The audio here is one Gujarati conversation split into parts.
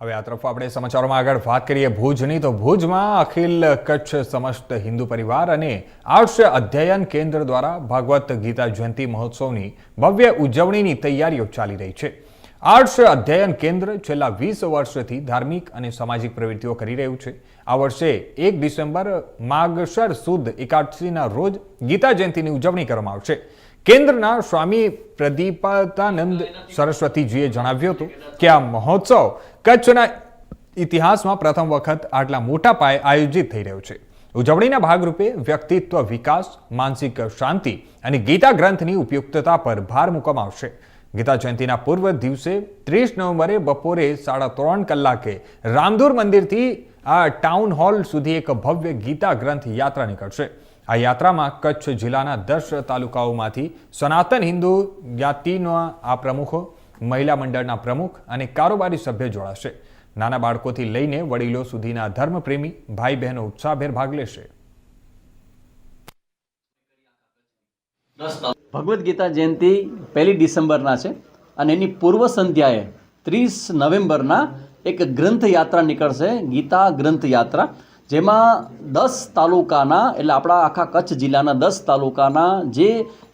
હવે આ તરફ આપણે સમાચારોમાં આગળ વાત કરીએ ભુજની, તો ભુજમાં અખિલ કચ્છ સમસ્ત હિન્દુ પરિવાર અને આર્ષ અધ્યયન કેન્દ્ર દ્વારા ભાગવત ગીતા જયંતિ મહોત્સવની ભવ્ય ઉજવણીની તૈયારીઓ ચાલી રહી છે. આર્ષ અધ્યયન કેન્દ્ર છેલ્લા વીસ વર્ષથી ધાર્મિક અને સામાજિક પ્રવૃત્તિઓ કરી રહ્યું છે. આ વર્ષે એક ડિસેમ્બર, માગસર સુદ એકાદશીના રોજ ગીતા જયંતિની ઉજવણી કરવામાં આવશે. કેન્દ્રના સ્વામી પ્રદીપાતાનંદ સરસ્વતીજીએ જણાવ્યું હતું કે આ મહોત્સવ કચ્છના ઇતિહાસમાં પ્રથમ વખત આટલા મોટા પાયે આયોજિત થઈ રહ્યો છે. ઉજવણીના ભાગરૂપે વ્યક્તિત્વ વિકાસ, માનસિક શાંતિ અને ગીતા ગ્રંથની ઉપયુક્તતા પર ભાર મૂકવામાં આવશે. ગીતા જયંતિના પૂર્વ દિવસે ત્રીસ નવેમ્બરે બપોરે સાડા ત્રણ કલાકે રામધૂર મંદિરથી આ ટાઉન હોલ સુધી એક ભવ્ય ગીતા ગ્રંથ યાત્રા નીકળશે. આ યાત્રામાં કચ્છ જિલ્લાના દસ તાલુકાઓમાંથી સનાતન હિન્દુ જ્ઞાતિના આ પ્રમુખો, મહિલા મંડળના પ્રમુખ અને કારોબારી સભ્ય જોડાશે. નાના બાળકોથી લઈને વડીલો સુધીના ધર્મપ્રેમી ભાઈ બહેનો ઉત્સાહભેર ભાગ લેશે. ભગવદ્ ગીતા જયંતિ પહેલી ડિસેમ્બરના છે અને એની પૂર્વ સંધ્યાએ ત્રીસ નવેમ્બરના એક ગ્રંથ યાત્રા નીકળશે, ગીતા ગ્રંથ યાત્રા જેમાં દસ તાલુકાના, એટલે આપણા આખા કચ્છ જિલ્લાના દસ તાલુકાના જે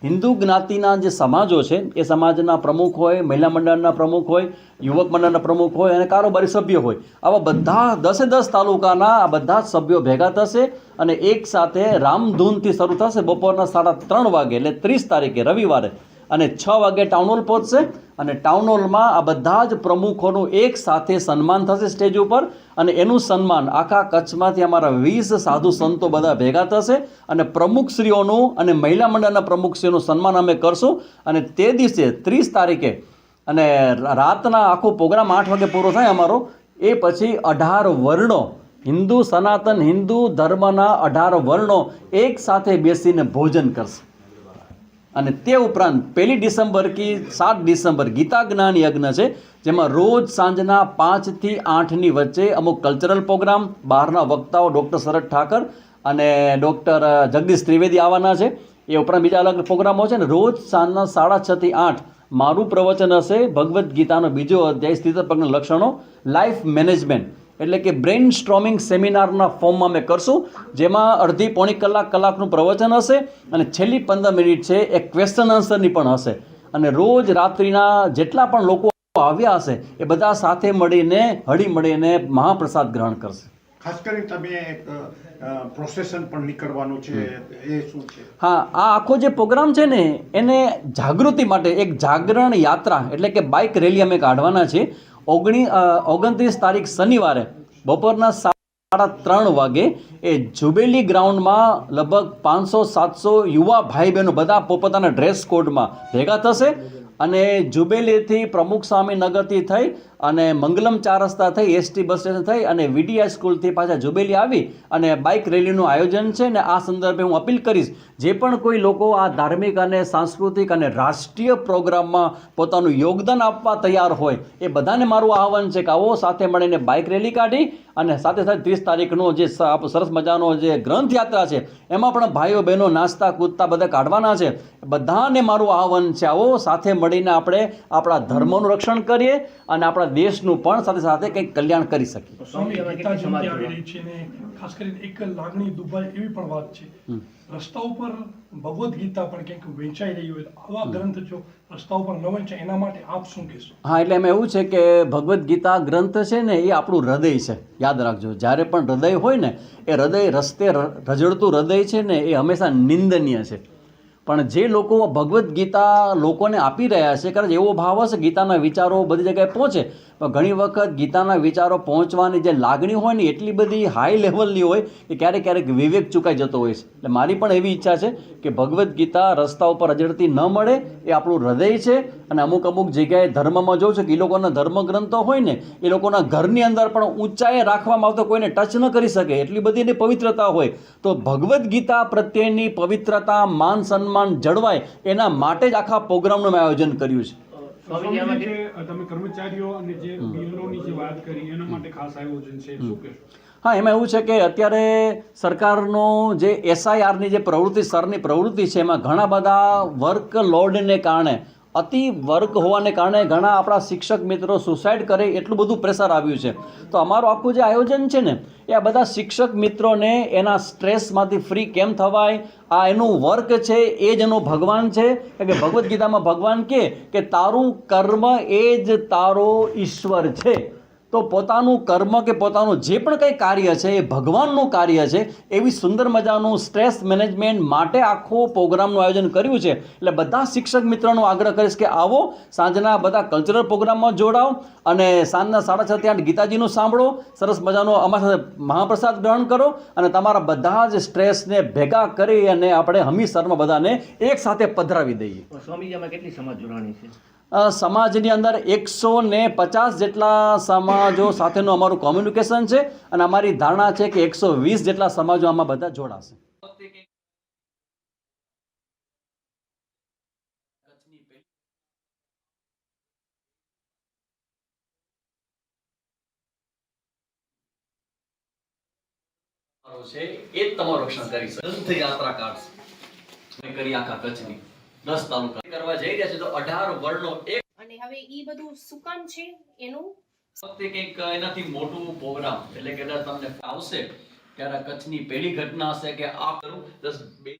હિન્દુ જ્ઞાતિના જે સમાજો છે, એ સમાજના પ્રમુખ હોય, મહિલા મંડળના પ્રમુખ હોય, યુવક મંડળના પ્રમુખ હોય અને કારોબારી સભ્ય હોય. આવા બધા દસે દસ તાલુકાના આ બધા જ સભ્યો ભેગા થશે અને એક સાથે રામધૂનથી શરૂ થશે બપોરના સાડા ત્રણ વાગે, એટલે ત્રીસ તારીખે રવિવારે અને છ વાગે ટાઉન હોલ પહોંચશે. અને ટાઉન હોલમાં આ બધા જ પ્રમુખોનું એક સાથે સન્માન થશે સ્ટેજ ઉપર. અને એનું સન્માન આખા કચ્છમાંથી અમારા વીસ સાધુ સંતો બધા ભેગા થશે. અને પ્રમુખશ્રીઓનું અને મહિલા મંડળના પ્રમુખશ્રીઓનું સન્માન અમે કરશું. અને તે દિવસે ત્રીસ તારીખે અને રાતના આખો પ્રોગ્રામ આઠ વાગે પૂરો થાય અમારો. એ પછી અઢાર વર્ણો, હિન્દુ સનાતન હિન્દુ ધર્મના અઢાર વર્ણો એક સાથે બેસીને ભોજન કરશે. અને તે ઉપરાંત પહેલી ડિસેમ્બર કી સાત ડિસેમ્બર ગીતા જ્ઞાન યજ્ઞ છે, જેમાં રોજ સાંજના પાંચથી આઠની વચ્ચે અમુક કલ્ચરલ પ્રોગ્રામ બહારના વક્તાઓ ડૉક્ટર શરદ ઠાકર અને ડૉક્ટર જગદીશ ત્રિવેદી આવવાના છે. એ ઉપરાંત બીજા અલગ પ્રોગ્રામો છે ને, રોજ સાંજના સાડા છથી આઠ મારું પ્રવચન હશે ભગવદ્ ગીતાનો બીજો અધ્યાય સ્થિતપ્રજ્ઞ લક્ષણો લાઈફ મેનેજમેન્ટ એટલે કે બ્રેઇન સ્ટ્રોમિંગ સેમિનારના ફોર્મમાં અમે કરશું જેમાં અડધી પોણી કલાક કલાકનું પ્રવચન હશે અને છેલ્લી પંદર મિનિટ છે એ ક્વેશ્ચન આન્સરની પણ હશે. અને રોજ રાત્રિના જેટલા પણ લોકો આવ્યા હશે એ બધા સાથે મળીને હળી મળીને મહાપ્રસાદ ગ્રહણ કરશે. ખાસ કરીને તમે એક પ્રોસેસન પણ નીકળવાનું છે એ શું છે? હા આ આખો જે પ્રોગ્રામ છે ને એને જાગૃતિ માટે એક જાગરણ યાત્રા એટલે કે બાઇક રેલી અમે કાઢવાના છે ઓગણી ઓગણત્રીસ તારીખ શનિવારે બપોરના સાડા ત્રણ વાગે એ જુબેલી ગ્રાઉન્ડમાં લગભગ પાંચસો, સાતસો યુવા ભાઈ બહેનો બધા પોતપોતાના ડ્રેસ કોડમાં ભેગા થશે. અને જુબેલીથી પ્રમુખ સ્વામી નગરથી થઈ અને મંગલમ ચાર રસ્તા થઈ એસટી બસ સ્ટેશન થઈ અને વીડીઆઈ સ્કૂલથી પાછા જુબેલી આવી અને બાઇક રેલીનું આયોજન છે ને આ સંદર્ભે હું અપીલ કરીશ, જે પણ કોઈ લોકો આ ધાર્મિક અને સાંસ્કૃતિક અને રાષ્ટ્રીય પ્રોગ્રામમાં પોતાનું યોગદાન આપવા તૈયાર હોય, એ બધાને મારું આહવાન છે કે આવો સાથે મળીને બાઇક રેલી કાઢી અને સાથે સાથે ત્રીસ તારીખનો જે સરસ મજાનો જે ગ્રંથ યાત્રા છે, એમાં પણ ભાઈઓ બહેનો નાસ્તા કૂદતા બધા કાઢવાના છે. બધાને મારું આહવાન છે આવો સાથે મળીને આપણે આપણા ધર્મનું રક્ષણ કરીએ અને આપણા દેશનું પણ સાથે સાથે કંઈક કલ્યાણ કરી શકીએ. ખાસ કરીને એક લાગણી દુભાય એવી પણ વાત છે. રસ્તા ઉપર ભગવદ્ ગીતા પણ કંઈક વેચાઈ રહી હોય આવા ગ્રંથ જો રસ્તા ઉપર ન વંચાય એના માટે આપ શું કહેશો? હા એટલે એમાં એવું છે કે ભગવદ્ ગીતા ગ્રંથ છે ને એ આપણું હૃદય છે. યાદ રાખજો જ્યારે પણ હૃદય હોય ને એ હૃદય રસ્તે રજડતું હૃદય છે ને એ હંમેશા નિંદનીય છે. પણ જે લોકો ભગવદ્ ગીતા લોકોને આપી રહ્યા છે, કારણ એવો ભાવ હશે, ગીતાના વિચારો બધી જગ્યાએ પહોંચે. પણ ઘણી વખત ગીતાના વિચારો પહોંચવાની જે લાગણી હોય ને, એટલી બધી હાઈ લેવલની હોય કે ક્યારેક ક્યારેક વિવેક ચૂકાઈ જતો હોય છે. એટલે મારી પણ એવી ઈચ્છા છે કે ભગવદ્ ગીતા રસ્તા ઉપર અજડતી ન મળે, એ આપણું હૃદય છે અને અમુક અમુક જગ્યાએ ધર્મમાં જોઉં છું કે એ લોકોના ધર્મગ્રંથો હોય ને એ લોકોના ઘરની અંદર પણ ઊંચાઈએ રાખવામાં આવતો કોઈને ટચ ન કરી શકે એટલી બધી એની પવિત્રતા હોય. તો ભગવદ્ ગીતા પ્રત્યેની પવિત્રતા માન સન્માન જળવાય એના માટે જ આખા પ્રોગ્રામનું મેં આયોજન કર્યું છે. તમે કર્મચારીઓ અને જે બીએલઓની જે વાત કરી એના માટે ખાસ આયોજન છે શું કહેશો? હા એમાં એવું છે કે અત્યારે સરકારનો જે એસઆઈઆરની જે પ્રવૃત્તિ સ્તરની પ્રવૃત્તિ છે એમાં ઘણા બધા વર્ક લોડને કારણે અતિ વર્ક હોવાને કારણે ઘણા આપણા શિક્ષક મિત્રો સુસાઇડ કરે એટલું બધું પ્રેશર આવ્યું છે. તો અમારું આખું જે આયોજન છે ને, એ આ બધા શિક્ષક મિત્રોને એના સ્ટ્રેસમાંથી ફ્રી કેમ થવાય? આ એનું વર્ક છે, એ જ એનું ભગવાન છે? કે ભગવદ્ ગીતામાં ભગવાન કે તારું કર્મ એ જ તારો ઈશ્વર છે. તો પોતાનું કર્મ કે પોતાનું જે પણ કંઈ કાર્ય છે, એ ભગવાનનું કાર્ય છે, એવી સુંદર મજાનું સ્ટ્રેસ મેનેજમેન્ટ માટે આખો પ્રોગ્રામનું આયોજન કર્યું છે. એટલે બધા શિક્ષક મિત્રોનો આગ્રહ કરીશ કે આવો, સાંજના બધા કલ્ચરલ પ્રોગ્રામમાં જોડાઓ અને સાંજના સાડા છ ત્યાં ગીતાજીનું સાંભળો, સરસ મજાનો અમારા સાથે મહાપ્રસાદ ગ્રહણ કરો અને તમારા બધા જ સ્ટ્રેસને ભેગા કરી અને આપણે હમીસરમાં બધાને એક સાથે પધરાવી દઈએ. સ્વામીજી કેટલી સમાજ જોડાણી છે? સમાજની અંદર એકસો ને પચાસ જેટલા સમાજો સાથેનું અમારું કોમ્યુનિકેશન છે અને અમારી ધારણા છે કે એકસો વીસ જેટલા સમાજો આમાં બધા જોડાશે. છે, એ તમારું રક્ષણ કરી શકે. યાત્રા કાર્ડ કરી આખા કચ્છની. દસ તાલુકા. કરવા જઈ રહ્યા છે તો અઢાર વર્ણો એક અને હવે ઈ બધું શું કામ છે એનું? વખતે કંઈક એનાથી મોટું પ્રોગ્રામ એટલે કદાચ તમને આવશે ત્યારે કચ્છની પહેલી ઘટના હશે કે આ કરું દસ બે